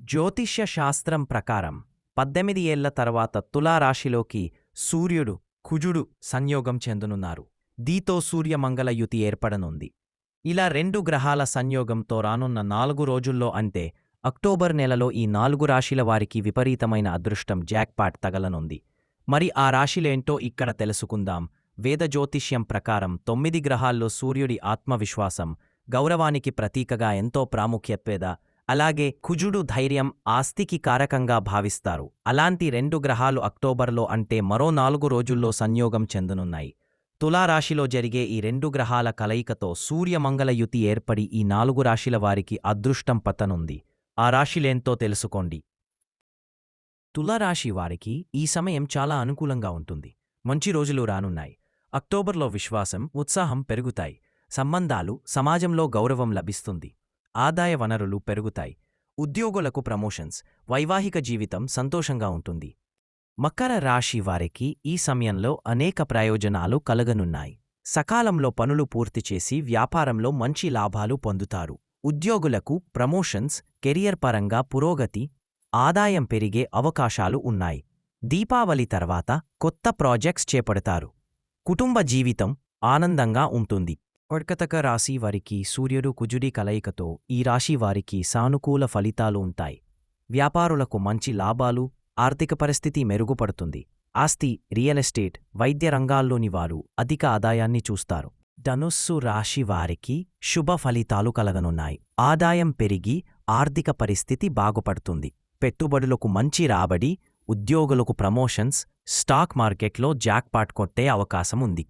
జ్యోతిష్య శాస్త్రం ప్రకారం పద్దెనిమిది ఏళ్ళ తర్వాత తులారాశిలోకి సూర్యుడు కుజుడు సంయోగం చెందునున్నారు. దీతో సూర్యమంగళ యుతి ఏర్పడనుంది. ఇలా రెండు గ్రహాల సంయోగంతో రానున్న నాలుగు రోజుల్లో అంటే అక్టోబర్ నెలలో ఈ నాలుగు రాశిల వారికి విపరీతమైన అదృష్టం జాక్పాట్ తగలనుంది. మరి ఆ రాశిలేంటో ఇక్కడ తెలుసుకుందాం. వేద జ్యోతిష్యం ప్రకారం తొమ్మిది గ్రహాల్లో సూర్యుడి ఆత్మవిశ్వాసం గౌరవానికి ప్రతీకగా ఎంతో ప్రాముఖ్యత్వేద? అలాగే కుజుడు ధైర్యం ఆస్తికి కారకంగా భావిస్తారు. అలాంటి రెండు గ్రహాలు అక్టోబర్లో అంటే మరో నాలుగు రోజుల్లో సంయోగం చెందనున్నాయి. తులారాశిలో జరిగే ఈ రెండు గ్రహాల కలయికతో సూర్యమంగళ యుతి ఏర్పడి ఈ నాలుగు రాశిల వారికి అదృష్టం పతనుంది. ఆ రాశిలేంతో తెలుసుకోండి. తులారాశి వారికి ఈ సమయం చాలా అనుకూలంగా ఉంటుంది. మంచి రోజులు రానున్నాయి. అక్టోబర్లో విశ్వాసం ఉత్సాహం పెరుగుతాయి. సంబంధాలు సమాజంలో గౌరవం లభిస్తుంది. ఆదాయ వనరులు పెరుగుతాయి. ఉద్యోగులకు ప్రమోషన్స్ వైవాహిక జీవితం సంతోషంగా ఉంటుంది. మకర రాశి వారికి ఈ సమయంలో అనేక ప్రయోజనాలు కలగనున్నాయి. సకాలంలో పనులు పూర్తి చేసి వ్యాపారంలో మంచి లాభాలు పొందుతారు. ఉద్యోగులకు ప్రమోషన్స్ కెరియర్ పరంగా పురోగతి ఆదాయం పెరిగే అవకాశాలు ఉన్నాయి. దీపావళి తర్వాత కొత్త ప్రాజెక్ట్స్ చేపడతారు. కుటుంబ జీవితం ఆనందంగా ఉంటుంది. కర్కటక రాశి వారికి సూర్యుడు కుజుడి కలయికతో ఈ రాశి వారికి సానుకూల ఫలితాలు ఉంటాయి. వ్యాపారులకు మంచి లాభాలు ఆర్థిక పరిస్థితి మెరుగుపడుతుంది. ఆస్తి రియల్ ఎస్టేట్ వైద్య రంగాల్లోని వారు అధిక ఆదాయాన్ని చూస్తారు. ధనుస్సు రాశి వారికి శుభ ఫలితాలు కలగనున్నాయి. ఆదాయం పెరిగి ఆర్థిక పరిస్థితి బాగుపడుతుంది. పెట్టుబడులకు మంచి రాబడి ఉద్యోగులకు ప్రమోషన్స్ స్టాక్ మార్కెట్లో జాక్పాట్ కొట్టే అవకాశం ఉంది.